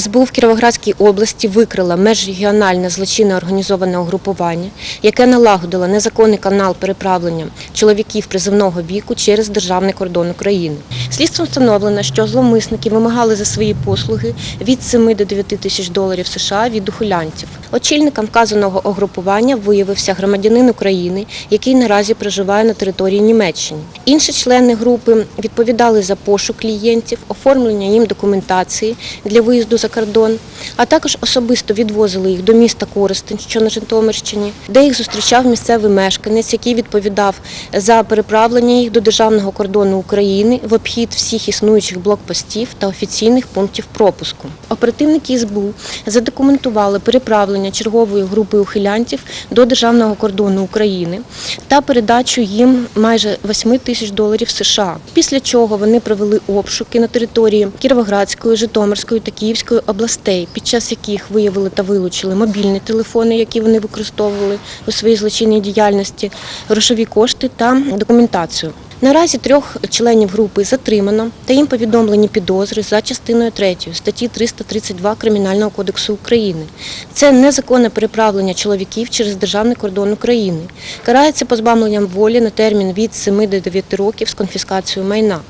СБУ в Кіровоградській області викрила межрегіональне злочинне організоване угрупування, яке налагодило незаконний канал переправлення чоловіків призивного віку через державний кордон України. Слідством встановлено, що зловмисники вимагали за свої послуги від 7 до 9 тисяч доларів США від ухилянтів. Очільником вказаного угрупування виявився громадянин України, який наразі проживає на території Німеччини. Інші члени групи відповідали за пошук клієнтів, оформлення їм документації для виїзду за кордон, а також особисто відвозили їх до міста Коростень, що на Житомирщині, де їх зустрічав місцевий мешканець, який відповідав за переправлення їх до державного кордону України в обхід всіх існуючих блокпостів та офіційних пунктів пропуску. Оперативники СБУ задокументували переправлення чергової групи ухилянтів до державного кордону України та передачу їм майже 8 тисяч доларів США. Після чого вони провели обшуки на території Кіровоградської, Житомирської та Київської областей, під час яких виявили та вилучили мобільні телефони, які вони використовували у своїй злочинній діяльності, грошові кошти та документацію. Наразі трьох членів групи затримано та їм повідомлені підозри за частиною 3 статті 332 Кримінального кодексу України. Це незаконне переправлення чоловіків через державний кордон України. Карається позбавленням волі на термін від 7 до 9 років з конфіскацією майна.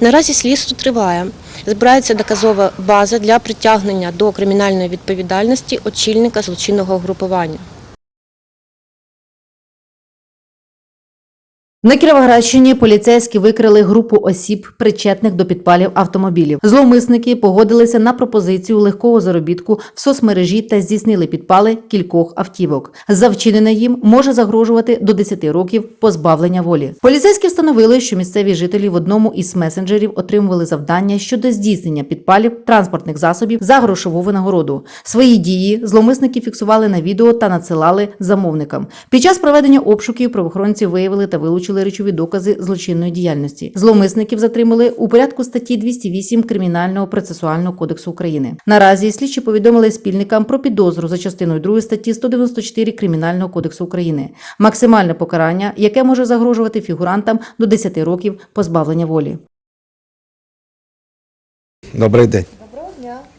Наразі слідство триває. Збирається доказова база для притягнення до кримінальної відповідальності очільника злочинного групування. На Кіровоградщині поліцейські викрили групу осіб, причетних до підпалів автомобілів. Зловмисники погодилися на пропозицію легкого заробітку в соцмережі та здійснили підпали кількох автівок. За вчинене їм може загрожувати до 10 років позбавлення волі. Поліцейські встановили, що місцеві жителі в одному із месенджерів отримували завдання щодо здійснення підпалів транспортних засобів за грошову винагороду. Свої дії зловмисники фіксували на відео та надсилали замовникам. Під час проведення обшуків правоохоронці виявили та вилучили речові докази злочинної діяльності. Зловмисників затримали у порядку статті 208 Кримінального процесуального кодексу України. Наразі слідчі повідомили спільникам про підозру за частиною 2 статті 194 Кримінального кодексу України. Максимальне покарання, яке може загрожувати фігурантам до 10 років позбавлення волі. Добрий день.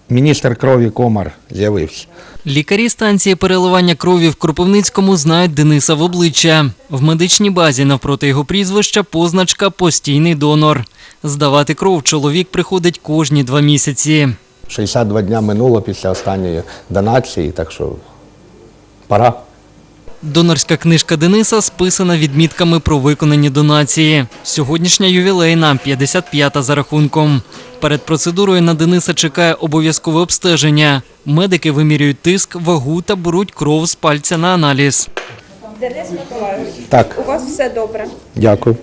Міністр крові Комар з'явився. Лікарі станції переливання крові в Кропивницькому знають Дениса в обличчя. В медичній базі навпроти його прізвища позначка постійний донор. Здавати кров чоловік приходить кожні два місяці. 62 дня минуло після останньої донації, так що пора. Донорська книжка Дениса списана відмітками про виконані донації. Сьогоднішня ювілейна, 55-та за рахунком. Перед процедурою на Дениса чекає обов'язкове обстеження. Медики вимірюють тиск, вагу та беруть кров з пальця на аналіз. Денис Миколайович, Так, у вас все добре. дякую.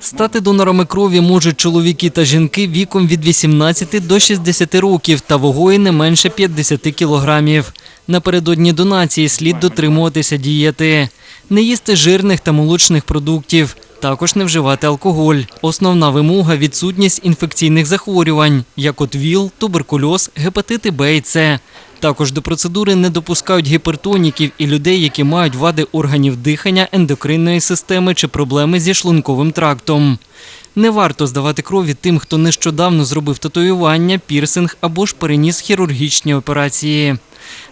Стати донорами крові можуть чоловіки та жінки віком від 18 до 60 років та вагою не менше 50 кілограмів. Напередодні донації слід дотримуватися дієти, не їсти жирних та молочних продуктів, також не вживати алкоголь. Основна вимога відсутність інфекційних захворювань, як от ВІЛ, туберкульоз, гепатити Б і С. Також до процедури не допускають гіпертоніків і людей, які мають вади органів дихання, ендокринної системи чи проблеми зі шлунковим трактом. Не варто здавати крові тим, хто нещодавно зробив татуювання, пірсинг або ж переніс хірургічні операції.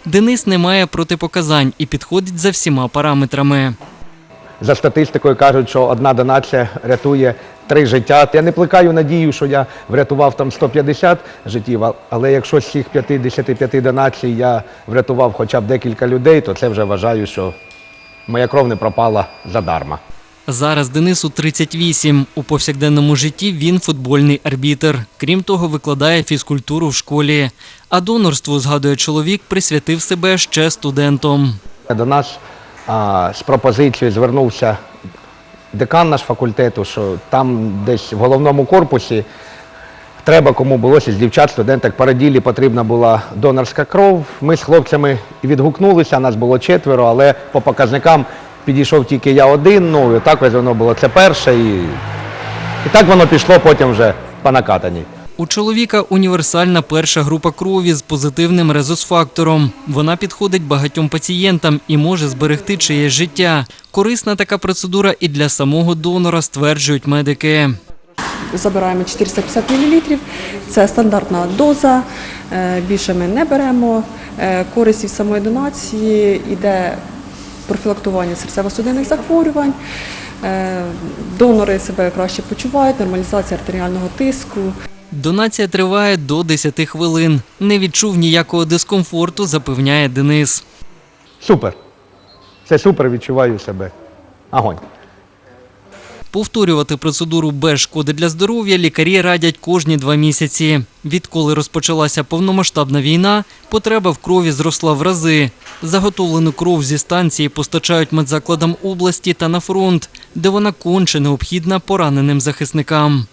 Денис не має протипоказань і підходить за всіма параметрами. За статистикою кажуть, що одна донація рятує три життя. Я не плекаю надію, що я врятував там 150 життів, але якщо з цих 55 донацій я врятував хоча б декілька людей, то це вже вважаю, що моя кров не пропала задарма. Зараз Денису 38. У повсякденному житті він футбольний арбітр. Крім того, викладає фізкультуру в школі. А донорству, згадує чоловік, присвятив себе ще студентом. До нас а, з пропозицією звернувся декан наш факультету, що там десь в головному корпусі треба кому було з дівчат, студенток параділі потрібна була донорська кров. Ми з хлопцями відгукнулися, нас було четверо, але по показникам підійшов тільки я один. Ну і так ось воно було це перше. І, і так воно пішло потім вже по накатаній. У чоловіка універсальна перша група крові з позитивним резус-фактором. Вона підходить багатьом пацієнтам і може зберегти чиєсь життя. Корисна така процедура і для самого донора, стверджують медики. забираємо 450 мл. Це стандартна доза, е, більше ми не беремо. Е, Користь від самої донації йде профілактування серцево-судинних захворювань. Е, Донори себе краще почувають, нормалізація артеріального тиску. Донація триває до 10 хвилин. Не відчув ніякого дискомфорту, запевняє Денис. Супер. Це супер, відчуваю себе. Огонь. Повторювати процедуру без шкоди для здоров'я лікарі радять кожні два місяці. Відколи розпочалася повномасштабна війна, потреба в крові зросла в рази. Заготовлену кров зі станції постачають медзакладам області та на фронт, де вона конче необхідна пораненим захисникам.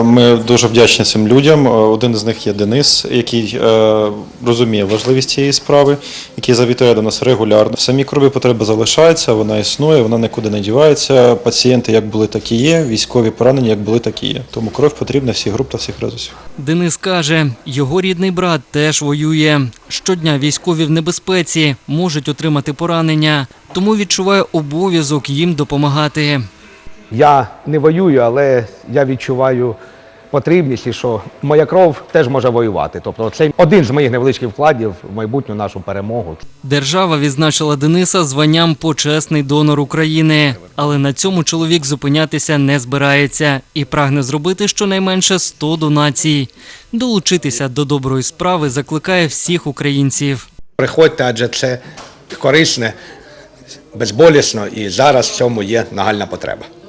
Ми дуже вдячні цим людям. Один з них є Денис, який е, розуміє важливість цієї справи, який завітає до нас регулярно. В самій крові потреба залишається, вона існує, вона нікуди не дівається. Пацієнти як були, так і є. Військові поранені як були, так і є. Тому кров потрібна всіх груп та всіх радосів. Денис каже, його рідний брат теж воює. Щодня військові в небезпеці можуть отримати поранення, тому відчуває обов'язок їм допомагати. Я не воюю, але я відчуваю потрібність, і що моя кров теж може воювати. Тобто це один з моїх невеличких вкладів в майбутню нашу перемогу. Держава відзначила Дениса званням почесний донор України, але на цьому чоловік зупинятися не збирається і прагне зробити щонайменше 100 донацій. Долучитися до доброї справи закликає всіх українців. Приходьте, адже це корисне, безболісно, і зараз в цьому є нагальна потреба.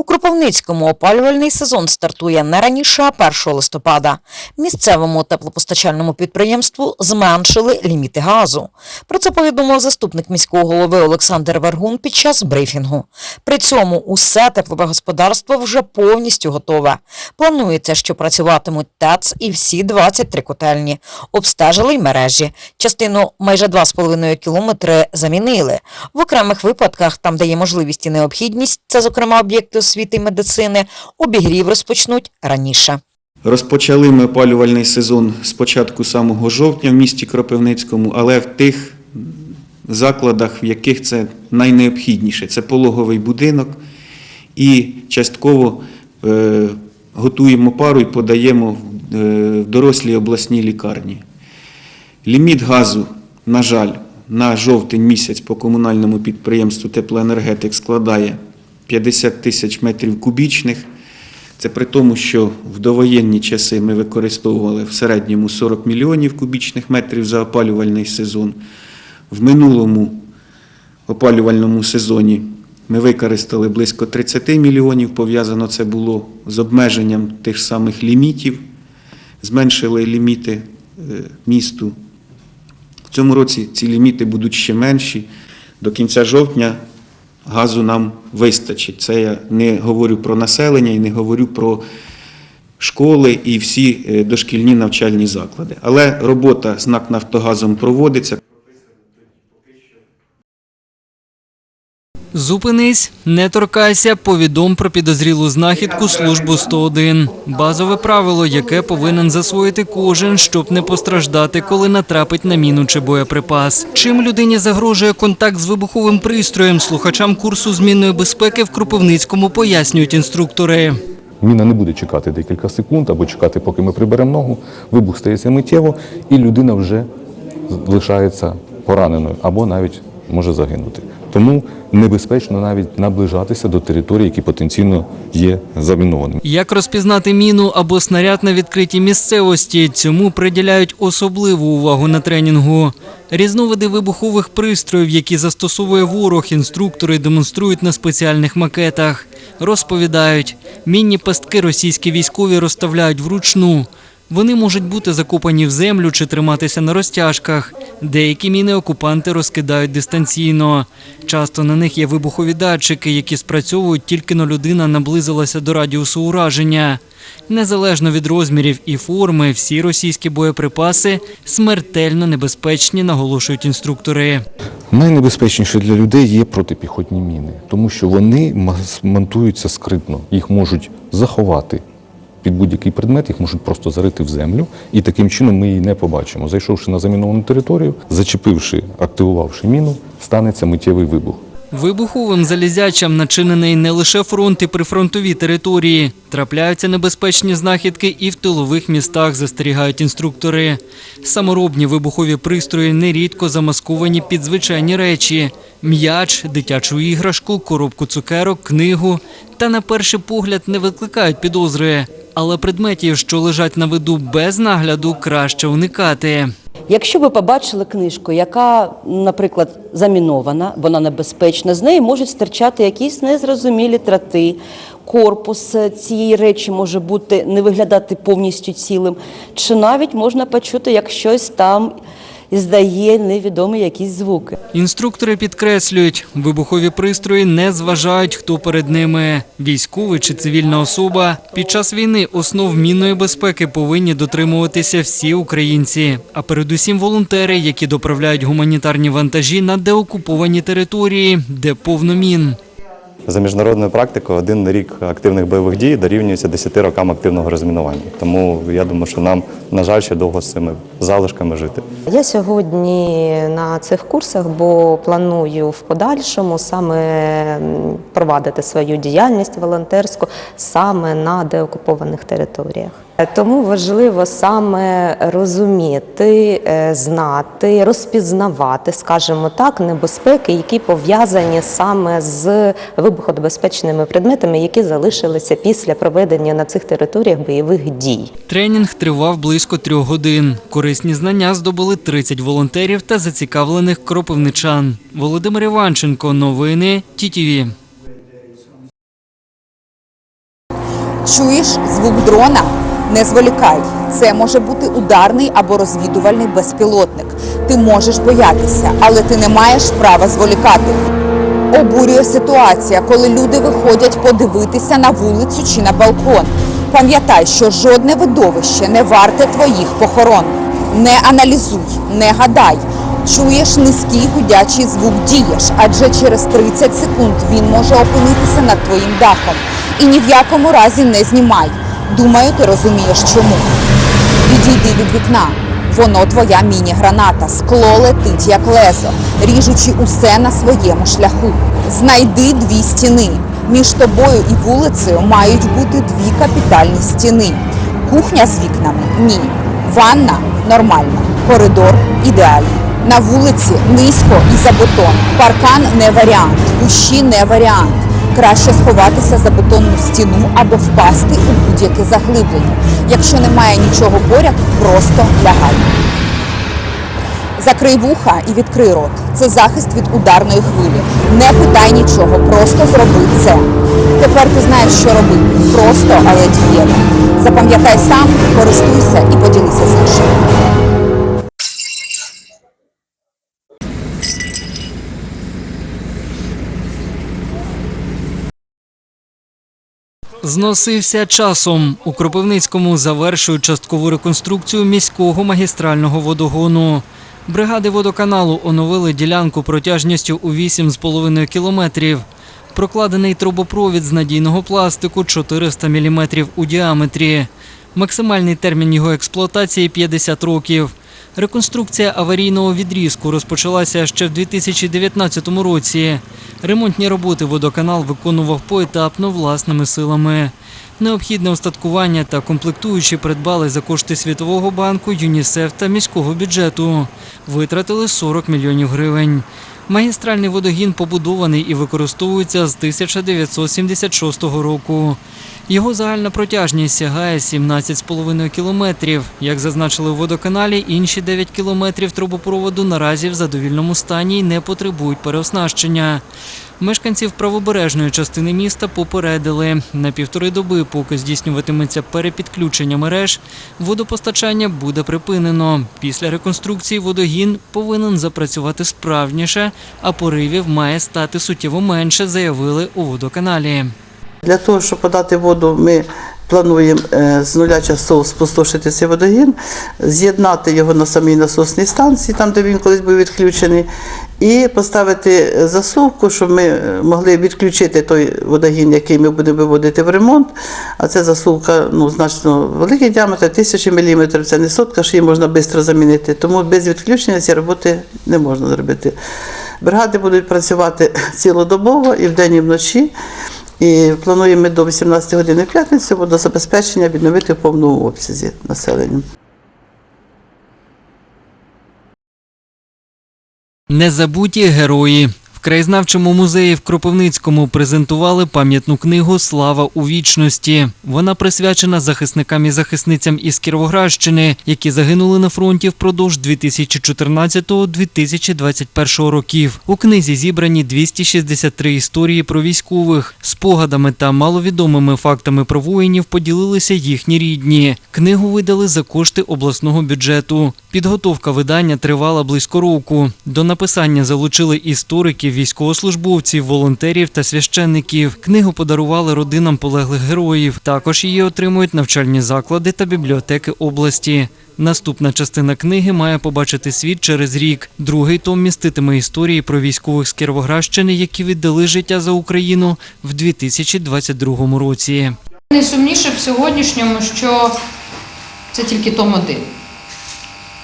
У Кропивницькому опалювальний сезон стартує не раніше 1 листопада. Місцевому теплопостачальному підприємству зменшили ліміти газу. Про це повідомив заступник міського голови Олександр Вергун під час брифінгу. При цьому усе теплове господарство вже повністю готове. Планується, що працюватимуть ТЕЦ і всі 23 котельні. Обстежили й мережі. Частину майже 2,5 кілометри замінили. В окремих випадках, там, де є можливість і необхідність, це, зокрема, об'єкти освіти і медицини, обігрів розпочнуть раніше. Розпочали ми опалювальний сезон з початку самого жовтня в місті Кропивницькому, але в тих закладах, в яких це найнеобхідніше. Це пологовий будинок і частково е, готуємо пару і подаємо в е, в дорослі обласні лікарні. Ліміт газу, на жаль, на жовтень місяць по комунальному підприємству теплоенергетик складає 50 тисяч метрів кубічних. Це при тому, що в довоєнні часи ми використовували в середньому 40 мільйонів кубічних метрів за опалювальний сезон. В минулому опалювальному сезоні ми використали близько 30 мільйонів. Пов'язано це було з обмеженням тих самих лімітів. Зменшили ліміти е, місту. В цьому році ці ліміти будуть ще менші. До кінця жовтня газу нам вистачить. Це я не говорю про населення і не говорю про школи і всі е, дошкільні навчальні заклади. Але робота з НАК Нафтогазом проводиться. Зупинись, не торкайся, повідом про підозрілу знахідку службу 101. Базове правило, яке повинен засвоїти кожен, щоб не постраждати, коли натрапить на міну чи боєприпас. Чим людині загрожує контакт з вибуховим пристроєм, слухачам курсу змінної безпеки в Кропивницькому пояснюють інструктори. Міна не буде чекати декілька секунд або чекати, поки ми приберемо ногу. Вибух стається миттєво, і людина вже лишається пораненою або навіть може загинути. Тому небезпечно навіть наближатися до територій, які потенційно є замінованими. Як розпізнати міну або снаряд на відкритій місцевості? Цьому приділяють особливу увагу на тренінгу. Різновиди вибухових пристроїв, які застосовує ворог, інструктори демонструють на спеціальних макетах. Розповідають, мінні пастки російські військові розставляють вручну. Вони можуть бути закопані в землю чи триматися на розтяжках. Деякі міни окупанти розкидають дистанційно. Часто на них є вибухові датчики, які спрацьовують тільки но людина наблизилася до радіусу ураження. Незалежно від розмірів і форми, всі російські боєприпаси смертельно небезпечні, наголошують інструктори. Найнебезпечніше для людей є протипіхотні міни, тому що вони монтуються скритно, їх можуть заховати під будь-який предмет, їх можуть просто зарити в землю, і таким чином ми її не побачимо. Зайшовши на заміновану територію, зачепивши, активувавши міну, станеться миттєвий вибух. Вибуховим залізячам начинений не лише фронт і прифронтові території. Трапляються небезпечні знахідки і в тилових містах, застерігають інструктори. Саморобні вибухові пристрої нерідко замасковані під звичайні речі: м'яч, дитячу іграшку, коробку цукерок, книгу. Та на перший погляд не викликають підозри. Але предметів, що лежать на виду без нагляду, краще уникати. Якщо ви побачили книжку, яка, наприклад, замінована, вона небезпечна, з неї можуть стирчати якісь незрозумілі трати. Корпус цієї речі може бути не виглядати повністю цілим, чи навіть можна почути, як щось там здає невідомі якісь звуки. Інструктори підкреслюють, вибухові пристрої не зважають, хто перед ними військовий чи цивільна особа. Під час війни основ мінної безпеки повинні дотримуватися всі українці, а передусім волонтери, які доправляють гуманітарні вантажі на деокуповані території, де повно мін. За міжнародною практикою один рік активних бойових дій дорівнюється 10 рокам активного розмінування. Тому я думаю, що нам, на жаль, ще довго з цими залишками жити. Я сьогодні на цих курсах, бо планую в подальшому саме провадити свою діяльність волонтерську саме на деокупованих територіях. Тому важливо саме розуміти, е, знати, розпізнавати, скажімо так, небезпеки, які пов'язані саме з вибухонебезпечними предметами, які залишилися після проведення на цих територіях бойових дій. Тренінг тривав близько трьох годин. Корисні знання здобули 30 волонтерів та зацікавлених кропивничан. Володимир Іванченко, новини ТІТІВІ. Чуєш звук дрона? Не зволікай. Це може бути ударний або розвідувальний безпілотник. Ти можеш боятися, але ти не маєш права зволікати. Обурює ситуація, коли люди виходять подивитися на вулицю чи на балкон. Пам'ятай, що жодне видовище не варте твоїх похорон. Не аналізуй, не гадай. Чуєш низький гудячий звук дієш, адже через 30 секунд він може опинитися над твоїм дахом. І ні в якому разі не знімай. Думаю, ти розумієш чому. Відійди від вікна. Воно твоя міні-граната. Скло летить як лезо, ріжучи усе на своєму шляху. Знайди дві стіни. Між тобою і вулицею мають бути дві капітальні стіни. Кухня з вікнами ні. Ванна нормальна. Коридор ідеальний. На вулиці низько і за бетон. Паркан не варіант, кущі не варіант. Краще сховатися за бетонну стіну або впасти у будь-яке заглиблення. Якщо немає нічого поряд, просто лягай. Закрий вуха і відкрий рот. Це захист від ударної хвилі. Не питай нічого, просто зроби це. Тепер ти знаєш, що робити. Просто, але дієво. Запам'ятай сам, користуйся і поділися з іншими. Зносився часом. У Кропивницькому завершують часткову реконструкцію міського магістрального водогону. Бригади водоканалу оновили ділянку протяжністю у 8,5 кілометрів. Прокладений трубопровід з надійного пластику 400 мм у діаметрі. Максимальний термін його експлуатації 50 років. Реконструкція аварійного відрізку розпочалася ще в 2019 році. Ремонтні роботи водоканал виконував поетапно власними силами. Необхідне устаткування та комплектуючі придбали за кошти Світового банку, ЮНІСЕФ та міського бюджету. Витратили 40 мільйонів гривень. Магістральний водогін побудований і використовується з 1976 року. Його загальна протяжність сягає 17,5 кілометрів. Як зазначили у водоканалі, інші 9 кілометрів трубопроводу наразі в задовільному стані і не потребують переоснащення. Мешканців правобережної частини міста попередили, на півтори доби, поки здійснюватиметься перепідключення мереж, водопостачання буде припинено. Після реконструкції водогін повинен запрацювати справніше, а поривів має стати суттєво менше, заявили у водоканалі. Для того, щоб подати воду, ми плануємо е, з нуля часов спустошити цей водогін, з'єднати його на самій насосній станції, там де він колись був відключений, і поставити засувку, щоб ми е, могли відключити той водогін, який ми будемо виводити в ремонт. А це засувка ну, значно великий діаметр, тисячі міліметрів, це не сотка, що її можна швидко замінити. Тому без відключення ці роботи не можна зробити. Бригади будуть працювати цілодобово і вдень, і вночі. І плануємо до 18 години в п'ятницю водозабезпечення відновити в повному обсязі населення. Незабуті герої. Краєзнавчому музеї в Кропивницькому презентували пам'ятну книгу Слава у вічності. Вона присвячена захисникам і захисницям із Кіровоградщини, які загинули на фронті впродовж 2014-2021 років. У книзі зібрані 263 історії про військових. Спогадами та маловідомими фактами про воїнів поділилися їхні рідні. Книгу видали за кошти обласного бюджету. Підготовка видання тривала близько року. До написання залучили істориків, військовослужбовців, волонтерів та священників. Книгу подарували родинам полеглих героїв. Також її отримують навчальні заклади та бібліотеки області. Наступна частина книги має побачити світ через рік. Другий том міститиме історії про військових з Кіровоградщини, які віддали життя за Україну в 2022 році. Найсумніше в сьогоднішньому, що це тільки том один.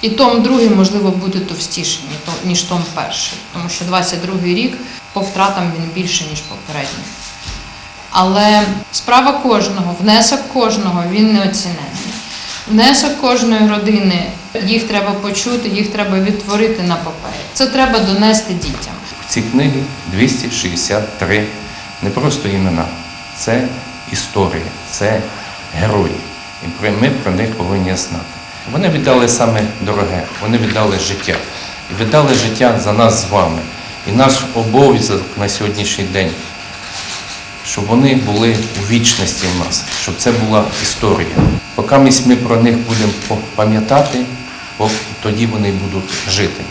І том другий, можливо, буде товстіший, ніж том перший, тому що 22-й рік по втратам він більше, ніж попередній. Але справа кожного, внесок кожного він неоціненний. Внесок кожної родини, їх треба почути, їх треба відтворити на папері. Це треба донести дітям. В цій книгі 263 не просто імена, це історія, це герої. І ми про них повинні знати. Вони віддали саме дороге, вони віддали життя. І віддали життя за нас з вами. І наш обов'язок на сьогоднішній день, щоб вони були у вічності в нас, щоб це була історія. Поки ми про них будемо пам'ятати, тоді вони будуть жити.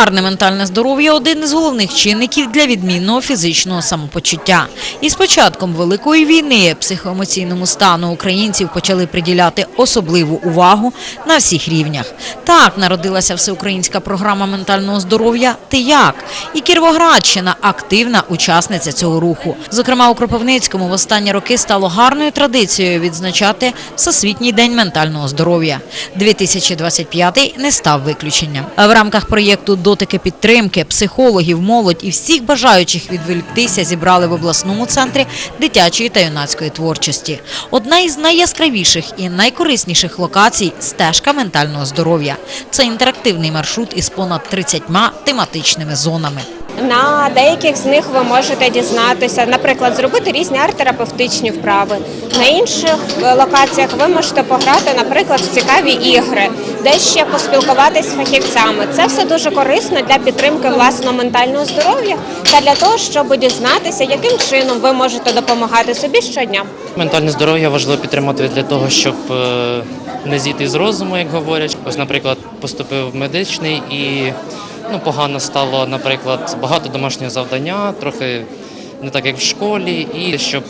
Гарне ментальне здоров'я один із головних чинників для відмінного фізичного самопочуття. І з початком великої війни психоемоційному стану українців почали приділяти особливу увагу на всіх рівнях. Так народилася всеукраїнська програма ментального здоров'я Ти як? І Кіровоградщина активна учасниця цього руху. Зокрема, у Кропивницькому в останні роки стало гарною традицією відзначати Всесвітній день ментального здоров'я. 2025 не став виключенням. В рамках проєкту Дотики підтримки психологів, молодь і всіх бажаючих відволіктися зібрали в обласному центрі дитячої та юнацької творчості. Одна із найяскравіших і найкорисніших локацій стежка ментального здоров'я. Це інтерактивний маршрут із понад 30 тематичними зонами. На деяких з них ви можете дізнатися, наприклад, зробити різні арт-терапевтичні вправи. На інших локаціях ви можете пограти, наприклад, в цікаві ігри, де ще поспілкуватись з фахівцями. Це все дуже корисно для підтримки власного ментального здоров'я та для того, щоб дізнатися, яким чином ви можете допомагати собі щодня. Ментальне здоров'я важливо підтримати для того, щоб е, не зійти з розуму, як говорять. Ось, наприклад, поступив в медичний і ну, погано стало, наприклад, багато домашнього завдання, трохи не так, як в школі, і щоб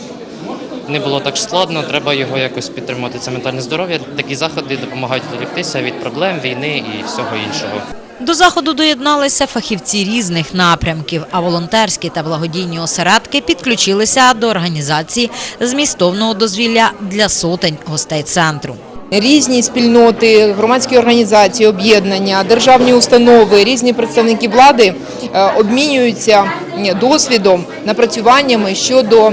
не було так складно, треба його якось підтримати. Це ментальне здоров'я. Такі заходи допомагають відволіктися від проблем, війни і всього іншого. До заходу доєдналися фахівці різних напрямків, а волонтерські та благодійні осередки підключилися до організації змістовного дозвілля для сотень гостей центру. Різні спільноти, громадські організації, об'єднання, державні установи, різні представники влади е, обмінюються досвідом, напрацюваннями щодо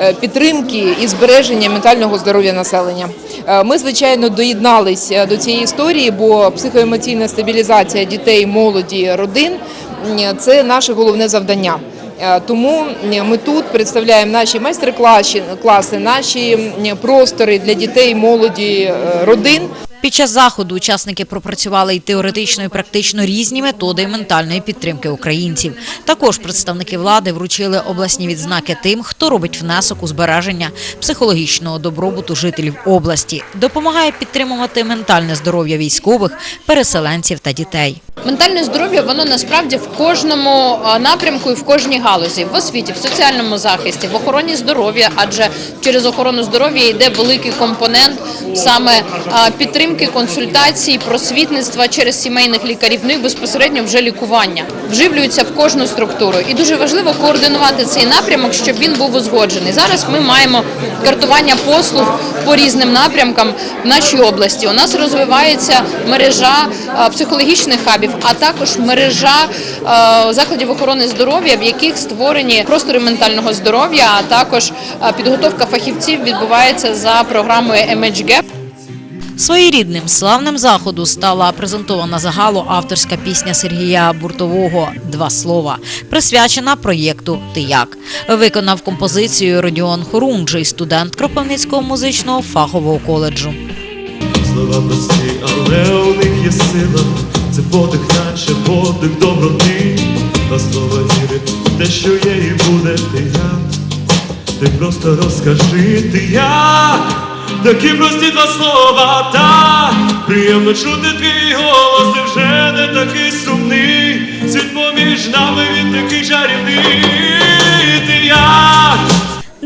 е, підтримки і збереження ментального здоров'я населення. Е, Ми, звичайно, доєдналися до цієї історії, бо психоемоційна стабілізація дітей, молоді, родин це наше головне завдання. Е, Тому е, ми тут представляємо наші майстер-класи, класи, наші простори для дітей, молоді, е, родин. Під час заходу учасники пропрацювали і теоретично, і практично різні методи ментальної підтримки українців. Також представники влади вручили обласні відзнаки тим, хто робить внесок у збереження психологічного добробуту жителів області, допомагає підтримувати ментальне здоров'я військових, переселенців та дітей. Ментальне здоров'я воно насправді в кожному напрямку і в кожній галузі, в освіті, в соціальному захисті, в охороні здоров'я, адже через охорону здоров'я йде великий компонент саме підтримки, консультацій, просвітництва через сімейних лікарів, ну і безпосередньо вже лікування. Вживлюється в кожну структуру. І дуже важливо координувати цей напрямок, щоб він був узгоджений. Зараз ми маємо картування послуг по різним напрямкам в нашій області. У нас розвивається мережа психологічних хабів, а також мережа е, закладів охорони здоров'я, в яких створені простори ментального здоров'я, а також е, підготовка фахівців відбувається за програмою MHGAP. Своєрідним славним заходу стала презентована загалу авторська пісня Сергія Буртового Два слова, присвячена проєкту Ти як виконав композицію Родіон Хорунжий, студент Кропивницького музичного фахового коледжу. Слова прості, але у них є сила. Це подих, наче подих доброти. Та слова віри, те, що є і буде ти як. Ти просто розкажи ти як. Такі прості два слова, так приємно чути твій голос, і вже не такий сумний. Світ поміж нами він такий чарівний. Ти як.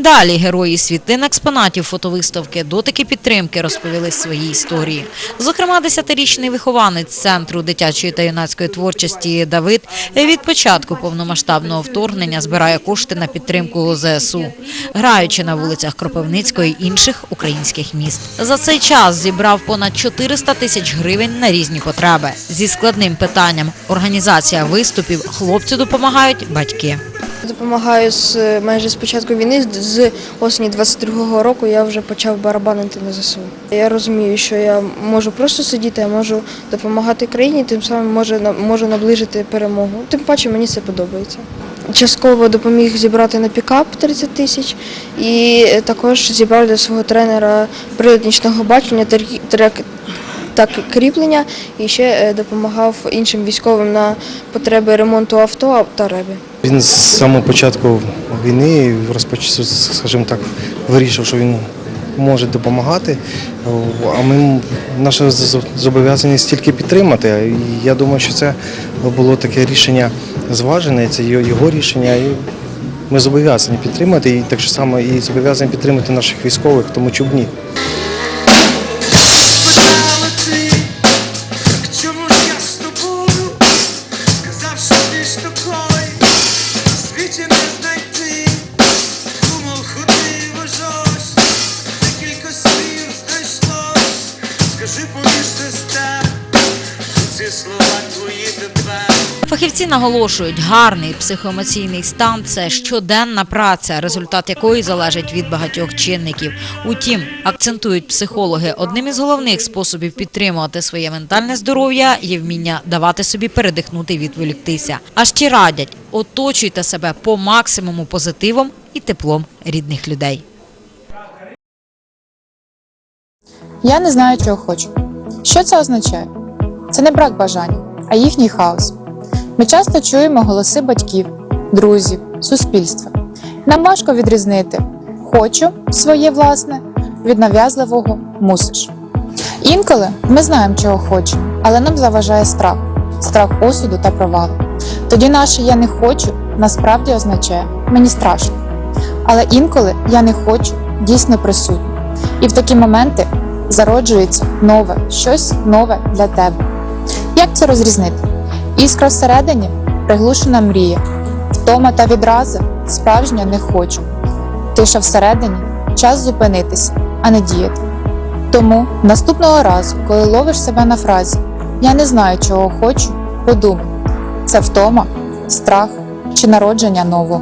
Далі герої світлин експонатів фотовиставки дотики підтримки розповіли свої історії. Зокрема, 10-річний вихованець центру дитячої та юнацької творчості Давид від початку повномасштабного вторгнення збирає кошти на підтримку ЗСУ, граючи на вулицях Кропивницького і інших українських міст. За цей час зібрав понад 400 тисяч гривень на різні потреби. Зі складним питанням організація виступів хлопцю допомагають батьки. Допомагаю з майже з початку війни, з- осені 22-го року я вже почав барабанити на ЗСУ. Я розумію, що я можу просто сидіти, я можу допомагати країні, тим самим можу, можу наближити перемогу. Тим паче мені це подобається. Частково допоміг зібрати на пікап 30 тисяч і також зібрав для свого тренера прилад нічного бачення трек- так кріплення і ще е, допомагав іншим військовим на потреби ремонту авто та реби. Він з самого початку війни скажімо так, вирішив, що він може допомагати. А ми наша з- зобов'язаність тільки підтримати. Я думаю, що це було таке рішення зважене, це його його рішення. І ми зобов'язані підтримати, і так само і зобов'язані підтримати наших військових, тому чому ні. Наголошують, гарний психоемоційний стан це щоденна праця, результат якої залежить від багатьох чинників. Утім, акцентують психологи, одним із головних способів підтримувати своє ментальне здоров'я є вміння давати собі передихнути і відволіктися. А ще радять оточуйте себе по максимуму позитивом і теплом рідних людей. Я не знаю, чого хочу. Що це означає? Це не брак бажання, а їхній хаос. Ми часто чуємо голоси батьків, друзів, суспільства. Нам важко відрізнити хочу своє власне від нав'язливого мусиш. Інколи ми знаємо, чого хочемо, але нам заважає страх, страх осуду та провалу. Тоді наше я не хочу насправді означає мені страшно. Але інколи я не хочу дійсно присутньо. І в такі моменти зароджується нове, щось нове для тебе. Як це розрізнити? Іскра всередині приглушена мрія, втома та відраза справжня не хочу. Тиша всередині час зупинитися, а не діяти. Тому наступного разу, коли ловиш себе на фразі Я не знаю, чого хочу, подумай, це втома, страх чи народження нового.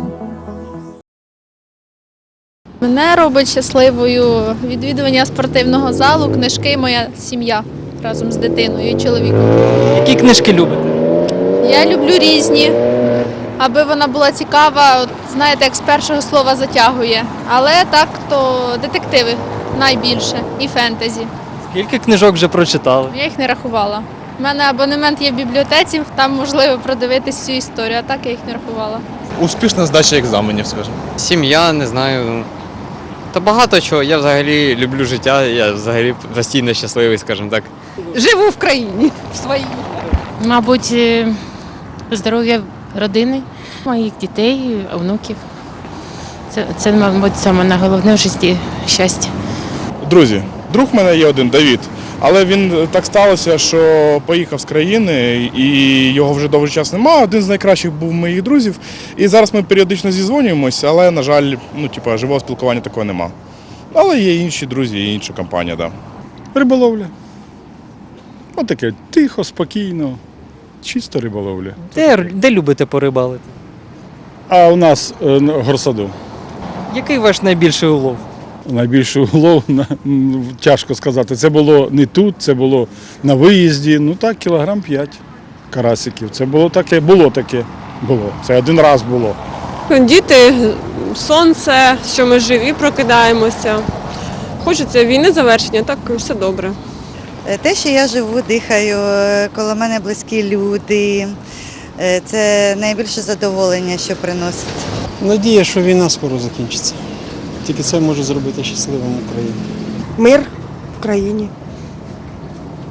Мене робить щасливою відвідування спортивного залу, книжки, моя сім'я разом з дитиною і чоловіком. Які книжки любите? Я люблю різні, аби вона була цікава, от, знаєте, як з першого слова затягує. Але так, то детективи найбільше і фентезі. Скільки книжок вже прочитали? Я їх не рахувала. У мене абонемент є в бібліотеці, там можливо продивитись всю історію, а так я їх не рахувала. Успішна здача екзаменів, скажімо. Сім'я, не знаю. Та багато чого. Я взагалі люблю життя, я взагалі постійно щасливий, скажімо так. Живу в країні в своїй. Мабуть, е, здоров'я родини, моїх дітей, онуків. Це, це мабуть, саме найголовніше в житті щастя. Друзі, друг в мене є один Давід, але він е, так сталося, що поїхав з країни і його вже довгий час немає. Один з найкращих був моїх друзів. І зараз ми періодично зізвонюємося, але, на жаль, ну, типу, живого спілкування такого нема. Але є інші друзі, є інша компанія, так. Да. Риболовля. Отаке тихо, спокійно, чисто риболовля. Де, де любите порибалити? А у нас е, на горсаду. Який ваш найбільший улов? Найбільший улов на- м, тяжко сказати. Це було не тут, це було на виїзді. Ну так, кілограм 5 карасиків. Це було таке, було таке. Було. Це один раз було. Діти, сонце, що ми живі, прокидаємося. Хочеться війни завершення, так все добре. Е, Те, що я живу, дихаю, е, коло мене близькі люди. е, Це найбільше задоволення, що приносить. Надія, що війна скоро закінчиться. Тільки це може зробити щасливим Україну. Мир в країні.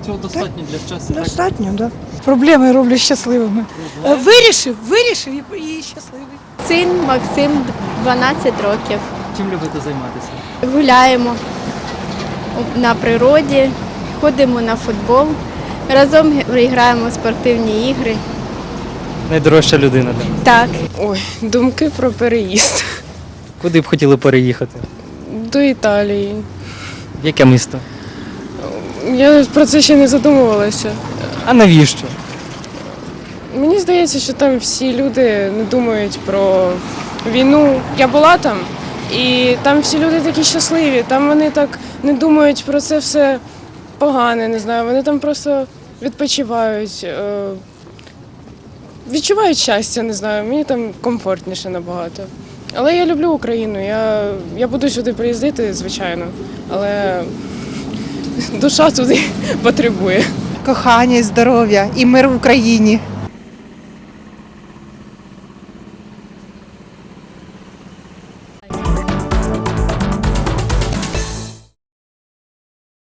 Цього достатньо для щастя. Достатньо, так. Да. Проблеми роблять щасливими. Вирішив, вирішив і- і щасливий. Син Максим 12 років. Чим любите займатися? Гуляємо на природі, ходимо на футбол. Разом граємо в спортивні ігри. Найдорожча людина. Так. Ой, думки про переїзд Куди б хотіли переїхати? до Італії. В яке місто? Я про це ще не задумувалася. А навіщо? Мені здається, що там всі люди не думають про війну. Я була там, і там всі люди такі щасливі. Там вони так не думають про це все погане, не знаю. Вони там просто відпочивають, е, відчувають щастя, не знаю. Мені там комфортніше набагато. Але я люблю Україну. Я, я буду сюди приїздити, звичайно, але душа туди потребує. Кохання здоров'я і мир в Україні.